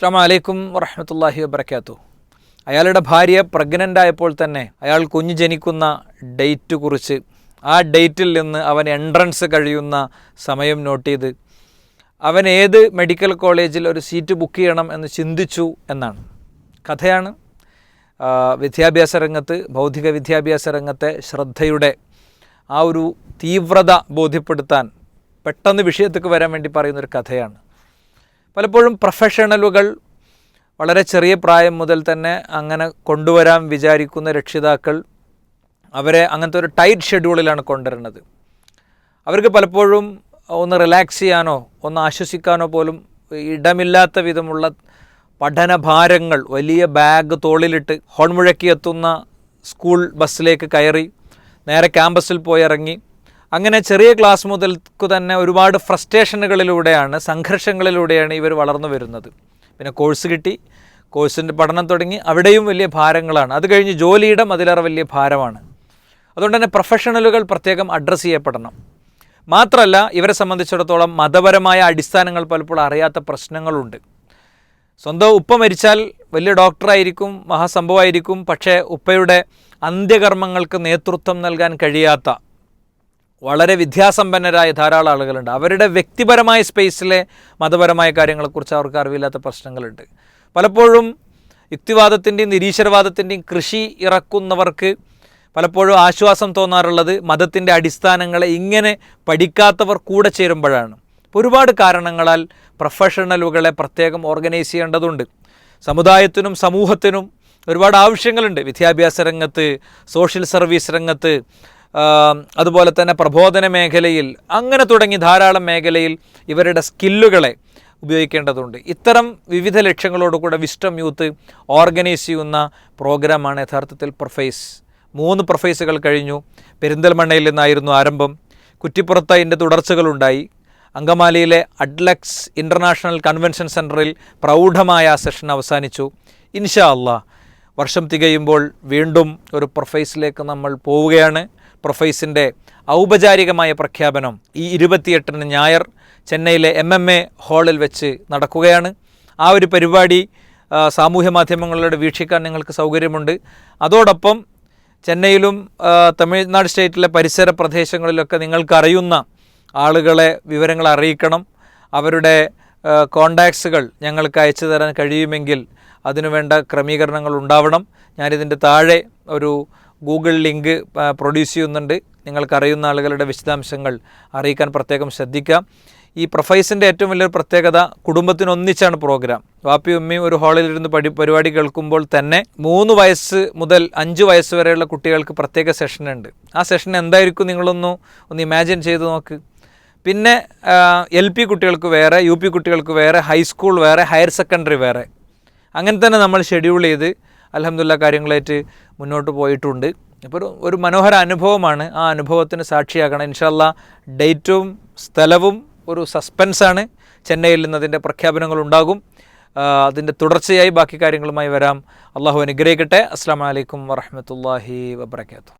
അസ്സാം വലൈക്കും വറഹമത്തല്ലാഹി വബർക്കാത്തു അയാളുടെ ഭാര്യ പ്രഗ്നന്റ് ആയപ്പോൾ തന്നെ അയാൾ കുഞ്ഞു ജനിക്കുന്ന ഡേറ്റ് കുറിച്ച് ആ ഡേറ്റിൽ നിന്ന് അവൻ എൻട്രൻസ് കഴിയുന്ന സമയം നോട്ട് ചെയ്ത് അവൻ ഏത് മെഡിക്കൽ കോളേജിൽ ഒരു സീറ്റ് ബുക്ക് ചെയ്യണം എന്ന് ചിന്തിച്ചു എന്നാണ്. കഥയാണ്. വിദ്യാഭ്യാസ രംഗത്ത് ഭൗതിക വിദ്യാഭ്യാസ രംഗത്തെ ശ്രദ്ധയുടെ ആ ഒരു തീവ്രത ബോധ്യപ്പെടുത്താൻ പെട്ടെന്ന് വിഷയത്തേക്ക് വരാൻ വേണ്ടി പറയുന്നൊരു കഥയാണ്. പലപ്പോഴും പ്രൊഫഷണലുകൾ വളരെ ചെറിയ പ്രായം മുതൽ തന്നെ അങ്ങനെ കൊണ്ടുവരാൻ വിചാരിക്കുന്ന രക്ഷിതാക്കൾ അവരെ അങ്ങനത്തെ ഒരു ടൈറ്റ് ഷെഡ്യൂളിലാണ് കൊണ്ടുവരുന്നത്. അവർക്ക് പലപ്പോഴും ഒന്ന് റിലാക്സ് ചെയ്യാനോ ഒന്ന് ആശ്വസിക്കാനോ പോലും ഇടമില്ലാത്ത വിധമുള്ള പഠനഭാരങ്ങൾ വലിയ ബാഗ് തോളിലിട്ട് ഹോൺമുഴക്കി എത്തുന്ന സ്കൂൾ ബസ്സിലേക്ക് കയറി നേരെ ക്യാമ്പസിൽ പോയി ഇറങ്ങി അങ്ങനെ ചെറിയ ക്ലാസ് മുതൽക്ക് തന്നെ ഒരുപാട് ഫ്രസ്ട്രേഷനുകളിലൂടെയാണ് സംഘർഷങ്ങളിലൂടെയാണ് ഇവർ വളർന്നു വരുന്നത്. പിന്നെ കോഴ്സ് കിട്ടി കോഴ്സിന്റെ പഠനം തുടങ്ങി അവിടെയും വലിയ ഭാരങ്ങളാണ്. അത് കഴിഞ്ഞ് ജോലിയിടം അതിലേറെ വലിയ ഭാരമാണ്. അതുകൊണ്ട് തന്നെ പ്രൊഫഷണലുകൾ പ്രത്യേകം അഡ്രസ്സ് ചെയ്യപ്പെടണം. മാത്രമല്ല ഇവരെ സംബന്ധിച്ചിടത്തോളം മതപരമായ അടിസ്ഥാനങ്ങൾ പലപ്പോഴും അറിയാത്ത പ്രശ്നങ്ങളുണ്ട്. സ്വന്തം ഉപ്പ മരിച്ചാൽ വലിയ ഡോക്ടറായിരിക്കും മഹാസംഭവമായിരിക്കും പക്ഷേ ഉപ്പയുടെ അന്ത്യകർമ്മങ്ങൾക്ക് നേതൃത്വം നൽകാൻ കഴിയാത്ത വളരെ വിദ്യാസമ്പന്നരായ ധാരാളം ആളുകളുണ്ട്. അവരുടെ വ്യക്തിപരമായ സ്പേസിലെ മതപരമായ കാര്യങ്ങളെക്കുറിച്ച് അവർക്ക് അറിവില്ലാത്ത പ്രശ്നങ്ങളുണ്ട്. പലപ്പോഴും യുക്തിവാദത്തിന്റെയും നിരീശ്വരവാദത്തിന്റെയും കൃഷി ഇറക്കുന്നവർക്ക് പലപ്പോഴും ആശ്വാസം തോന്നാറുള്ളത് മതത്തിന്റെ അടിസ്ഥാനങ്ങളെ ഇങ്ങനെ പഠിക്കാത്തവർ കൂടെ ചേരുമ്പോഴാണ്. ഒരുപാട് കാരണങ്ങളാൽ പ്രൊഫഷണലുകളെ പ്രത്യേകം ഓർഗനൈസ് ചെയ്യേണ്ടതുണ്ട്. സമുദായത്തിനും സമൂഹത്തിനും ഒരുപാട് ആവശ്യങ്ങളുണ്ട്. വിദ്യാഭ്യാസ രംഗത്ത് സോഷ്യൽ സർവീസ് രംഗത്ത് അതുപോലെ തന്നെ പ്രബോധന മേഖലയിൽ അങ്ങനെ തുടങ്ങി ധാരാളം മേഖലയിൽ ഇവരുടെ സ്കില്ലുകളെ ഉപയോഗിക്കേണ്ടതുണ്ട്. ഇത്തരം വിവിധ ലക്ഷ്യങ്ങളോടുകൂടെ വിസ്റ്റം യൂത്ത് ഓർഗനൈസ് ചെയ്യുന്ന പ്രോഗ്രാമാണ് യഥാർത്ഥത്തിൽ പ്രൊഫൈസ്. മൂന്ന് പ്രൊഫൈസുകൾ കഴിഞ്ഞു. പെരിന്തൽമണ്ണയിൽ നിന്നായിരുന്നു ആരംഭം. കുറ്റിപ്പുറത്ത് അതിന്റെ തുടർച്ചകളുണ്ടായി. അങ്കമാലിയിലെ അഡ്ലക്സ് ഇന്റർനാഷണൽ കൺവെൻഷൻ സെന്ററിൽ പ്രൗഢമായ സെഷൻ അവസാനിച്ചു. ഇൻഷാ അള്ളാ വർഷം തികയുമ്പോൾ വീണ്ടും ഒരു പ്രൊഫൈസിലേക്ക് നമ്മൾ പോവുകയാണ്. പ്രൊഫൈസിന്റെ ഔപചാരികമായ പ്രഖ്യാപനം ഈ ഇരുപത്തിയെട്ടിന് ഞായർ ചെന്നൈയിലെ എം എം എ ഹാളിൽ വെച്ച് നടക്കുകയാണ്. ആ ഒരു പരിപാടി സാമൂഹ്യ മാധ്യമങ്ങളിലൂടെ വീക്ഷിക്കാൻ നിങ്ങൾക്ക് സൗകര്യമുണ്ട്. അതോടൊപ്പം ചെന്നൈയിലും തമിഴ്നാട് സ്റ്റേറ്റിലെ പരിസര പ്രദേശങ്ങളിലൊക്കെ നിങ്ങൾക്കറിയുന്ന ആളുകളെ വിവരങ്ങൾ അറിയിക്കണം. അവരുടെ കോണ്ടാക്ട്സുകൾ ഞങ്ങൾക്ക് അയച്ചു തരാൻ കഴിയുമെങ്കിൽ അതിനുവേണ്ട ക്രമീകരണങ്ങൾ ഉണ്ടാവണം. ഞാനിതിന്റെ താഴെ ഒരു ഗൂഗിൾ ലിങ്ക് പ്രൊഡ്യൂസ് ചെയ്യുന്നുണ്ട്. നിങ്ങൾക്കറിയുന്ന ആളുകളുടെ വിശദാംശങ്ങൾ അറിയിക്കാൻ പ്രത്യേകം ശ്രദ്ധിക്കാം. ഈ പ്രൊഫൈസിന്റെ ഏറ്റവും വലിയൊരു പ്രത്യേകത കുടുംബത്തിനൊന്നിച്ചാണ് പ്രോഗ്രാം. വാപ്പി ഉമ്മയും ഒരു ഹാളിലിരുന്ന് പടി പരിപാടി കേൾക്കുമ്പോൾ തന്നെ മൂന്ന് വയസ്സ് മുതൽ അഞ്ച് വയസ്സ് വരെയുള്ള കുട്ടികൾക്ക് പ്രത്യേക സെഷൻ ഉണ്ട് ആ സെഷൻ എന്തായിരിക്കും നിങ്ങളൊന്ന് ഒന്ന് ഇമാജിൻ ചെയ്ത് നോക്ക്. പിന്നെ എൽ പി കുട്ടികൾക്ക് വേറെ യു പി കുട്ടികൾക്ക് വേറെ ഹൈസ്കൂൾ വേറെ ഹയർ സെക്കൻഡറി വേറെ. അങ്ങനെ തന്നെ നമ്മൾ ഷെഡ്യൂൾ ചെയ്ത് അലഹമുല്ല കാര്യങ്ങളായിട്ട് മുന്നോട്ട് പോയിട്ടുണ്ട്. ഇപ്പോൾ ഒരു മനോഹര അനുഭവമാണ്. ആ അനുഭവത്തിന് സാക്ഷിയാക്കണം ഇൻഷാല്ല ഡേറ്റും സ്ഥലവും ഒരു സസ്പെൻസാണ് ചെന്നൈയിൽ നിന്ന് അതിന്റെ ആ, അതിന്റെ തുടർച്ചയായി ബാക്കി കാര്യങ്ങളുമായി വരാം. അള്ളാഹു അനുഗ്രഹിക്കട്ടെ. അസ്സാം വലൈക്കും വറഹമത്തല്ലാഹി വബർക്കാത്തു